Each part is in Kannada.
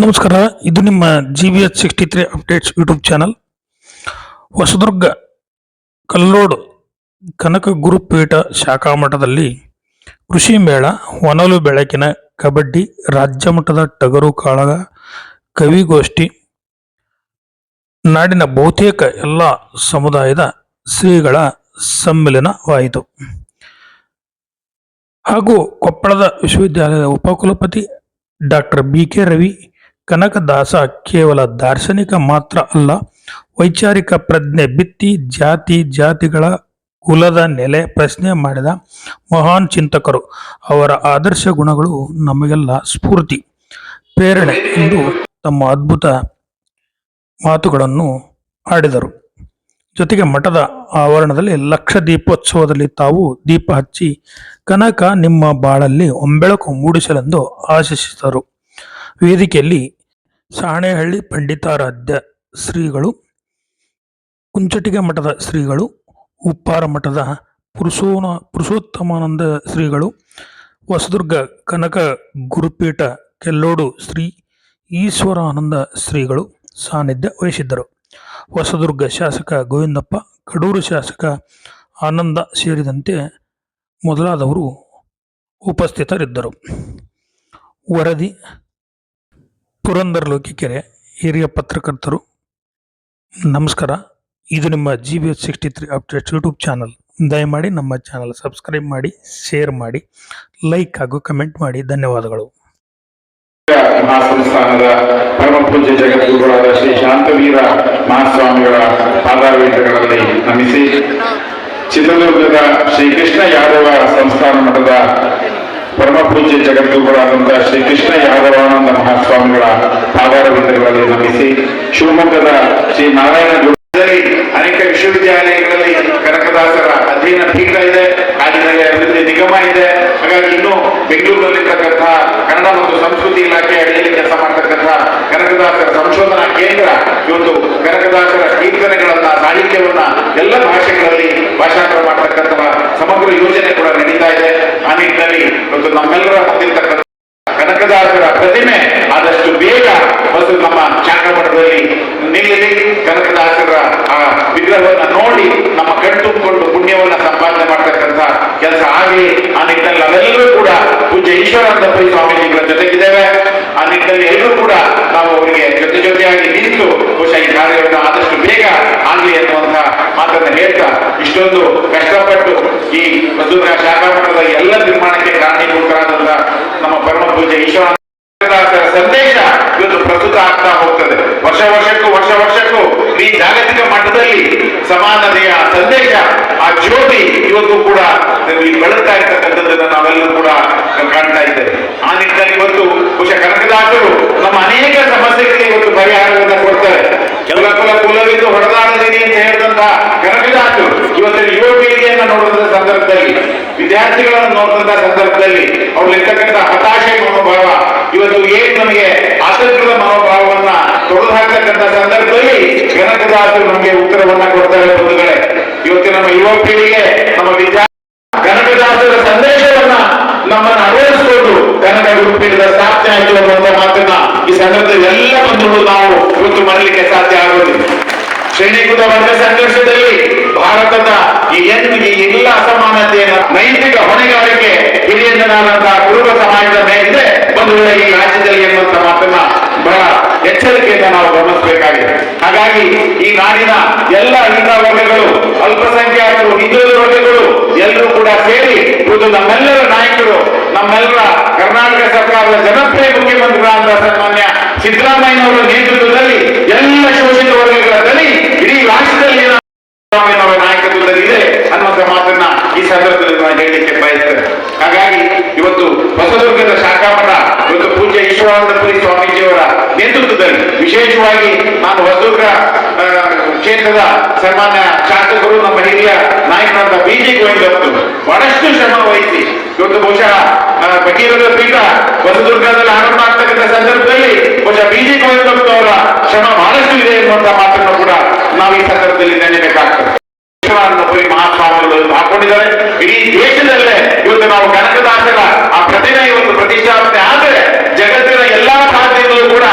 ನಮಸ್ಕಾರ, ಇದು ನಿಮ್ಮ G B H sixty three updates YouTube channel Hosadurga, Kallodu, Kanaka Gurupeetha ಶಾಖಾ ಮಠದಲ್ಲಿ ಕೃಷಿ ಮೇಳ, ಹೊನಲು ಬೆಳಕಿನ ಕಬಡ್ಡಿ ರಾಜ್ಯ ಮಟ್ಟದ ಟಗರು ಕಾಳಗ ಕವಿಗೋಷ್ಠಿ. ನಾಡಿನ ಬಹುತೇಕ ಎಲ್ಲ ಸಮುದಾಯದ ಶ್ರೀಗಳ ಸಮ್ಮಿಲನವಾಯಿತು. ಹಾಗೂ ಕೊಪ್ಪಳದ ವಿಶ್ವವಿದ್ಯಾಲಯದ ಉಪಕುಲಪತಿ doctor B K Ravi Kanakadasa ಕೇವಲ ದಾರ್ಶನಿಕ ಮಾತ್ರ ಅಲ್ಲ, ವೈಚಾರಿಕ ಪ್ರಜ್ಞೆ ಬಿತ್ತಿ ಜಾತಿ, ಜಾತಿಗಳ ಕುಲದ ನೆಲೆ ಪ್ರಶ್ನೆ ಮಾಡಿದ ಮಹಾನ್ ಚಿಂತಕರು. ಅವರ ಆದರ್ಶ ಗುಣಗಳು ನಮಗೆಲ್ಲ ಸ್ಫೂರ್ತಿ, ಪ್ರೇರಣೆ ಎಂದು ತಮ್ಮ ಅದ್ಭುತ ಮಾತುಗಳನ್ನು ಆಡಿದರು. ಜೊತೆಗೆ ಮಠದ ಆವರಣದಲ್ಲಿ ಲಕ್ಷ ದೀಪೋತ್ಸವದಲ್ಲಿ ತಾವು ದೀಪ ಹಚ್ಚಿ ಕನಕ ನಿಮ್ಮ ಬಾಳಲ್ಲಿ ಒಂಬೆಳಕು ಮೂಡಿಸಲೆಂದು ಆಶಿಸಿದರು. ವೇದಿಕೆಯಲ್ಲಿ ಸಾಣೆಹಳ್ಳಿ ಪಂಡಿತಾರಾಧ್ಯ ಶ್ರೀಗಳು, ಕುಂಚಟಿಗೆ ಮಠದ ಶ್ರೀಗಳು, ಉಪ್ಪಾರ ಮಠದ ಪುರುಷೋನ, ಪುರುಷೋತ್ತಮಾನಂದ ಶ್ರೀಗಳು, ಹೊಸದುರ್ಗ ಕನಕ ಗುರುಪೀಠ ಕೆಲ್ಲೋಡು ಶ್ರೀ ಈಶ್ವರಾನಂದ ಶ್ರೀಗಳು ಸಾನ್ನಿಧ್ಯ ವಹಿಸಿದ್ದರು. ಹೊಸದುರ್ಗ ಶಾಸಕ ಗೋವಿಂದಪ್ಪ, ಕಡೂರು ಶಾಸಕ ಆನಂದ ಸೇರಿದಂತೆ ಮೊದಲಾದವರು ಉಪಸ್ಥಿತರಿದ್ದರು. ವರದಿ ಪುರಂದರ ಲೋಕಿಕೆರೆ ಹಿರಿಯ ಪತ್ರಕರ್ತರು, ನಮಸ್ಕಾರ. ಇದು ನಿಮ್ಮ G B S sixty three updates YouTube channel ದಯಮಾಡಿ ನಮ್ಮ ಚಾನಲ್ ಸಬ್ಸ್ಕ್ರೈಬ್ ಮಾಡಿ ಶೇರ್ ಮಾಡಿ ಲೈಕ್ ಹಾಗೂ ಕಮೆಂಟ್ ಮಾಡಿ. ಧನ್ಯವಾದಗಳು. ಮಹಾಸಂಸ್ಥಾನದ ಪರಮ ಪೂಜ್ಯ ಜಗದ್ಗುರುಗಳಾದ ಶ್ರೀ ಶಾಂತವೀರ ಮಹಾಸ್ವಾಮಿಗಳ ಪಾದಾವೇಟಗಳಲ್ಲಿ ನಮಿಸಿ, ಚಿತ್ರದುರ್ಗದ ಶ್ರೀಕೃಷ್ಣ ಯಾದವ ಸಂಸ್ಥಾನ ಮಠದ ಪರಮ ಪೂಜ್ಯ ಜಗದ್ಗುರುಗಳಾದಂತಹ ಶ್ರೀ ಕೃಷ್ಣ ಯಾದವಾನಂದ ಮಹಾಸ್ವಾಮಿಗಳ ಪಾದಾರವಿಂದಗಳಲ್ಲಿ ನಮಿಸಿ ಶಿವಮೊಗ್ಗದ ಶ್ರೀ ನಾರಾಯಣ ಅನೇಕ ವಿಶ್ವವಿದ್ಯಾಲಯಗಳಲ್ಲಿ ಕನಕದಾಸರ ಅಧ್ಯಯನ ಪೀಠ ಇದೆ ಕಾಡಿನಲ್ಲಿ ಅಭಿವೃದ್ಧಿ ನಿಗಮ ಇದೆ. ಹಾಗಾಗಿ ಇನ್ನು ಬೆಂಗಳೂರಿನಲ್ಲಿರ್ತಕ್ಕಂತಹ ಕನ್ನಡ ಮತ್ತು ಸಂಸ್ಕೃತಿ ಇಲಾಖೆ ಅಡಿಯಲ್ಲಿ ಕೆಲಸ ಮಾಡ್ತಕ್ಕಂಥ ಕನಕದಾಸರ ಸಂಶೋಧನಾ ಕೇಂದ್ರ, ಇವತ್ತು ಕನಕದಾಸರ ಕೀರ್ತನೆಗಳನ್ನ ಸಾಹಿತ್ಯವನ್ನ ಎಲ್ಲ ಭಾಷೆಗಳಲ್ಲಿ ಭಾಷಾಂತರ ಮಾಡ್ತಕ್ಕಂಥ ಸಮಗ್ರ ಯೋಜನೆ ಕೂಡ ನಡೀತಾ ಇದೆ. ಆ ನಿಟ್ಟಿನಲ್ಲಿ ಇವತ್ತು ನಮ್ಮೆಲ್ಲರ ಹೊಂದಿರತಕ್ಕಂಥ ಕನಕದಾಸರ ಪ್ರತಿಮೆ ಆದಷ್ಟು ಬೇಗ ಮತ್ತು ನಮ್ಮ ಶಾಖಾಮಠದಲ್ಲಿ ನಿಲ್ಲಲಿ ಕನಕದಾಸರ ಆ ವಿಗ್ರಹವನ್ನ ನೋಡಿ ನಮ್ಮ ಕಣ್ತುಂಬಿಕೊಂಡು ಪುಣ್ಯವನ್ನ ಸಂಪಾದನೆ ಮಾಡ್ತಕ್ಕಂಥ ಕೆಲಸ ಆಗಲಿ, ಆ ನಿಟ್ಟಿನಲ್ಲಿ ನಾವೆಲ್ಲರೂ ಕೂಡ ಪೂಜ್ಯ ಈಶ್ವರಾನಂದ ಪೈ ಸ್ವಾಮೀಜಿಗಳ ಜೊತೆಗಿದ್ದೇವೆ. ಆ ನಿಟ್ಟಿನಲ್ಲಿ ಎಲ್ಲರೂ ಕೂಡ ನಾವು ಅವರಿಗೆ ಜೊತೆ ಜೊತೆಯಾಗಿ ನಿಂತು ಬಹುಶಃ ಈ ಕಾರ್ಯವನ್ನು ಆದಷ್ಟು ಬೇಗ ಆಗಲಿ ಎನ್ನುವಂತಹ ಮಾತನ್ನು ಹೇಳ್ತಾ ಇಷ್ಟೊಂದು ಕಷ್ಟಪಟ್ಟು ಈ ಮಧುರ ಶಾಖಾಮಠದ ಎಲ್ಲ ನಿರ್ಮಾಣಕ್ಕೆ ಕಾರಣೀಭೂತರಾದಂತಹ ನಮ್ಮ ಪರಮ ಪೂಜೆ ಈಶ್ವರ ಸಂದೇಶ ಜಾಗತಿಕ ಮಟ್ಟದಲ್ಲಿ ಸಮಾನತೆಯ ಸಂದೇಶ, ಆ ಜ್ಯೋತಿ ಇವತ್ತು ಕೂಡ ಬೆಳಗ್ತಾ ಇರ್ತಕ್ಕಂಥದ್ದನ್ನು ನಾವೆಲ್ಲರೂ ಕೂಡ ಕಾಣ್ತಾ ಇದ್ದೇವೆ. ಆ ನಿಟ್ಟಿನಲ್ಲಿ ಇವತ್ತು ಬಹುಶಃ ಕನಕದಾಸರು ನಮ್ಮ ಅನೇಕ ಸಮಸ್ಯೆಗಳಿಗೆ ಇವತ್ತು ಪರಿಹಾರವನ್ನು ಕೊಡ್ತಾರೆ. ಕೆಲ ಕುಲ ಕುಲವಿದ್ದು ಹೊಡೆದಾಡದಿರಿ ಅಂತ ಹೇಳಿದಂತ ಕನಕದಾಸರು ಇವತ್ತಿನ ಯುವ ಪೀಳಿಗೆಯನ್ನು ನೋಡಿದ ಸಂದರ್ಭದಲ್ಲಿ, ವಿದ್ಯಾರ್ಥಿಗಳನ್ನು ನೋಡುವಂತ ಸಂದರ್ಭದಲ್ಲಿ ಅವ್ರಲ್ಲಿರ್ತಕ್ಕಂಥ ಹತಾಶೆ ಮನೋಭಾವ ಇವತ್ತು ಏನ್ ನಮಗೆ ಆತಂಕದ ಮನೋಭಾವ ಕನಕದಾಸರು ನಮಗೆ ಉತ್ತರವನ್ನ ಕೊಡ್ತಾರೆ ಬಂಧುಗಳೇ. ಇವತ್ತು ನಮ್ಮ ಯುವ ಪೀಳಿಗೆ, ನಮ್ಮ ವಿದ್ಯಾ ಕನಕದಾಸರ ಸಂದೇಶವನ್ನ ನಮ್ಮನ್ನ ಅಳವಡಿಸಿಕೊಂಡು ಕನಕ ಗುರುಪೀಠದ ಸ್ಥಾಪನೆ ಆಯಿತು ಅನ್ನುವಂತ ಮಾತನ್ನ ಈ ಸಂದರ್ಭದಲ್ಲಿ ಎಲ್ಲ ಬಂಧುಗಳು ನಾವು ಇವತ್ತು ಮರಲಿಕ್ಕೆ ಸಾಧ್ಯ ಆಗೋದಿಲ್ಲ. ಶ್ರೇಣೀಕೃತ ವರ್ಗ ಸಂಘರ್ಷದಲ್ಲಿ ಭಾರತದ ಈ ಏನು ಈ ಎಲ್ಲ ಅಸಮಾನತೆಯನ್ನು, ನೈತಿಕ ಹೊಣೆಗಾರಿಕೆ ಹಿರಿಯಂದನಾದಂತಹ ಕುರುಬ ಸಮಾಜದ ಮೇಲೆ ಬಂಧುಗಳ ಈ ರಾಜ್ಯದಲ್ಲಿ ಎನ್ನುವಂತ ಮಾತನ್ನ ಬಹಳ ಎಚ್ಚರಿಕೆಯಿಂದ ನಾವು ಗಮನಿಸಬೇಕಾಗಿದೆ ಹಾಗಾಗಿ ಈ ನಾಡಿನ ಎಲ್ಲ ಹಿಂದ ವರ್ಗಗಳು ಅಲ್ಪಸಂಖ್ಯಾತರು, ಹಿಂದುಳಿದ ವರ್ಗಗಳು ಎಲ್ಲರೂ ಕೂಡ ಸೇರಿ ಇವತ್ತು ನಮ್ಮೆಲ್ಲರ ನಾಯಕರು, ನಮ್ಮೆಲ್ಲರ ಕರ್ನಾಟಕ ಸರ್ಕಾರದ ಜನಪ್ರಿಯ ಮುಖ್ಯಮಂತ್ರಿಗಳಾದ ಸನ್ಮಾನ್ಯ ಸಿದ್ದರಾಮಯ್ಯನವರ ನೇತೃತ್ವದಲ್ಲಿ ಎಲ್ಲ ಶೋಷಿತ ವರ್ಗಗಳ ಇಡೀ ರಾಷ್ಟ್ರದಲ್ಲಿ ಸಿದ್ದರಾಮಯ್ಯನವರ ನಾಯಕತ್ವದಲ್ಲಿ ಇದೆ ಅನ್ನುವಂಥ ಮಾತನ್ನ ಈ ಸಂದರ್ಭದಲ್ಲಿ ನಾನು ಹೇಳಲಿಕ್ಕೆ ಬಯಸ್ತೇನೆ. ಹಾಗಾಗಿ ಇವತ್ತು ಹೊಸದುರ್ಗದ ಶಾಖಾಮಠ, ಇವತ್ತು ಪೂಜ್ಯ ನೇತೃತ್ವದಲ್ಲಿ ವಿಶೇಷವಾಗಿ ನಾನು ಹೊಸದುರ್ಗ ಕ್ಷೇತ್ರದ ಸನ್ಮಾನ್ಯ ಶಾಸಕರು, ನಮ್ಮ ಹಿರಿಯ ನಾಯಕರಾದ ಬಿ ಜಿ ಗೋವಿಂದಪ್ಪರು ಬಹಳಷ್ಟು ಶ್ರಮ ವಹಿಸಿ ಇವತ್ತು ಬಹುಶಃ ಬಗೀರದ ಪೀಠ ಹೊಸದುರ್ಗದಲ್ಲಿ ಆರಂಭ ಆಗ್ತಕ್ಕಂಥ ಸಂದರ್ಭದಲ್ಲಿ ಬಹುಶಃ ಬಿ ಜಿ ಗೋವಿಂದಪ್ಪನವರ ಶ್ರಮ ಬಹಳಷ್ಟು ಇದೆ ಎನ್ನುವಂತಹ ಮಾತನ್ನು ಕೂಡ ನಾವು ಈ ಸಂದರ್ಭದಲ್ಲಿ ನೆನೆಬೇಕಾಗ್ತದೆ ಮಹಾಸ್ವಾಮಿಗಳು ಹಾಕೊಂಡಿದ್ದಾರೆ. ಇಡೀ ದೇಶದಲ್ಲೇ ಇವತ್ತು ನಾವು ಕನಕದಾಸರ ಆ ಪ್ರತಿಮೆ ಇವತ್ತು ಪ್ರತಿಷ್ಠಾಪನೆ ಆದರೆ ಜಗತ್ತಿನ ಎಲ್ಲಾ ಭಾಗದಿಂದಲೂ ಕೂಡ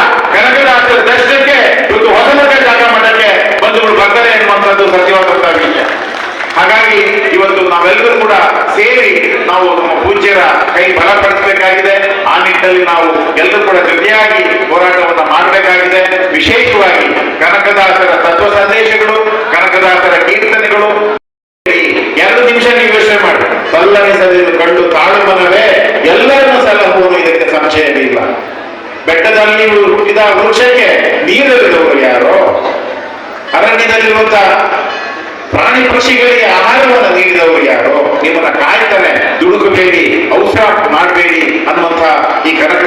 ವಿಶೇಷವಾಗಿ ಕನಕದಾಸರ ತತ್ವ ಸಂದೇಶಗಳು ಕನಕದಾಸರ ಕೀರ್ತನೆಗಳು. ಎರಡು ನಿಮಿಷ ನೀವು ಯೋಚನೆ ಮಾಡಿ. ಸಲ್ಲಣಿಸದಿರು ಕಂಡು ತಾಳು ಮನವೇ, ಎಲ್ಲರನ್ನು ಸಲಹುವುದು ಇದಕ್ಕೆ ಸಂಶಯವಿಲ್ಲ ಬೆಟ್ಟದಲ್ಲಿ ಹುಟ್ಟಿದ ವೃಕ್ಷಕ್ಕೆ ನೀರಲ್ಲಿರುವವರು ಯಾರೋ? ಅರಣ್ಯದಲ್ಲಿರುವಂತಹ ಪ್ರಾಣಿ ಪಕ್ಷಿಗಳಿಗೆ ಆಹಾರವನ್ನು ನೀಡಿದವರು ಯಾರೋ? ನಿಮ್ಮನ್ನ ಕಾಯ್ತಾನೆ ದುಡುಕಬೇಡಿ ಔಷಧ ಮಾಡಬೇಡಿ ಅನ್ನುವಂತಹ ಈ ಕನಕದಾಸರ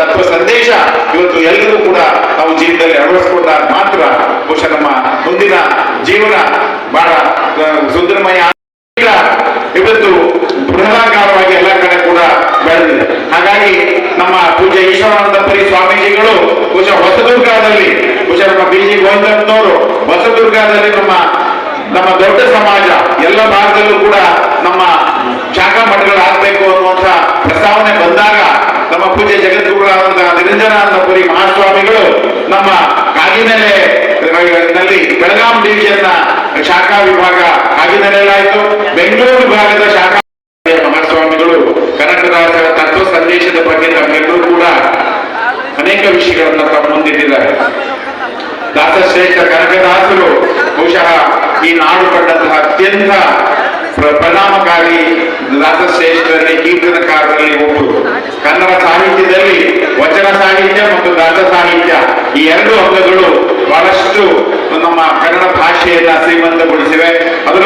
ತತ್ವ ಸಂದೇಶ ಇವತ್ತು ಎಲ್ಲರೂ ಕೂಡ ನಾವು ಜೀವನದಲ್ಲಿ ಅಳವಡಿಸಿಕೊಂಡಾಗ ಮಾತ್ರ ಬಹುಶಃ ನಮ್ಮ ಮುಂದಿನ ಜೀವನ ಬಹಳ ಸುಂದರಮಯ ಇವತ್ತು ಬೃಹದಾಕಾರವಾಗಿ ಎಲ್ಲ ಕಡೆ ಕೂಡ ಬೆಳೆದಿದೆ. ಹಾಗಾಗಿ ನಮ್ಮ ಪೂಜ್ಯ ಈಶ್ವರಾನಂದಪುರಿ ಸ್ವಾಮೀಜಿಗಳು ಬಹುಶಃ ಹೊಸದುರ್ಗದಲ್ಲಿ, ಬಹುಶಃ ನಮ್ಮ ಬಿ ಜಿ ಗೋವಿಂದಪ್ಪನವರು ಹೊಸದುರ್ಗದಲ್ಲಿ ನಮ್ಮ ನಮ್ಮ ದೊಡ್ಡ ಸಮಾಜ ಎಲ್ಲ ಭಾಗದಲ್ಲೂ ಕೂಡ ನಮ್ಮ ಶಾಖಾ ಮಠಗಳಾಗಬೇಕು ಅನ್ನುವಂಥ ಪ್ರಸ್ತಾವನೆ ಬಂದಾಗ ನಮ್ಮ ಪೂಜ್ಯ ಜಗದ್ಗುರುಗಳಾದಂತಹ ನಿರಂಜನಾನಂದಪುರಿ ನಮ್ಮ ಕಾಗಿನೆಲೆ ಬೆಳಗಾಂ ಡಿವಿಜನ್ನ ಶಾಖಾ ವಿಭಾಗ ಕಾಗಿನೆಲೆಯಲ್ಲಾಯಿತು ಬೆಂಗಳೂರು ವಿಭಾಗದ ಶಾಖಾ ಮಹಾಸ್ವಾಮಿಗಳು ಕನಕದಾಸರ ತತ್ವ ಸಂದೇಶದ ಬಗ್ಗೆ ತಮ್ಮೆಲ್ಲರೂ ಕೂಡ ಅನೇಕ ವಿಷಯಗಳನ್ನ ತಮ್ಮ ಮುಂದಿಟ್ಟಿದ್ದಾರೆ. ದಾಸಶ್ರೇಷ್ಠ ಕನಕದಾಸರು ಬಹುಶಃ ಈ ನಾಡು ಕಂಡಂತಹ ಅತ್ಯಂತ ಪರಿಣಾಮಕಾರಿ ದಾಸಶ್ರೇಷ್ಠರಲ್ಲಿ ಕೀರ್ತನಕಾರರಲ್ಲಿ ಒಬ್ಬರು. ಕನ್ನಡ ಸಾಹಿತ್ಯದಲ್ಲಿ ವಚನ ಸಾಹಿತ್ಯ ಮತ್ತು ದಾಸ ಸಾಹಿತ್ಯ ಈ ಎರಡು ಅಂಗಗಳು ಬಹಳಷ್ಟು ನಮ್ಮ ಕನ್ನಡ ಭಾಷೆಯನ್ನ ಶ್ರೀಮಂತಗೊಳಿಸಿವೆ. ಅದರ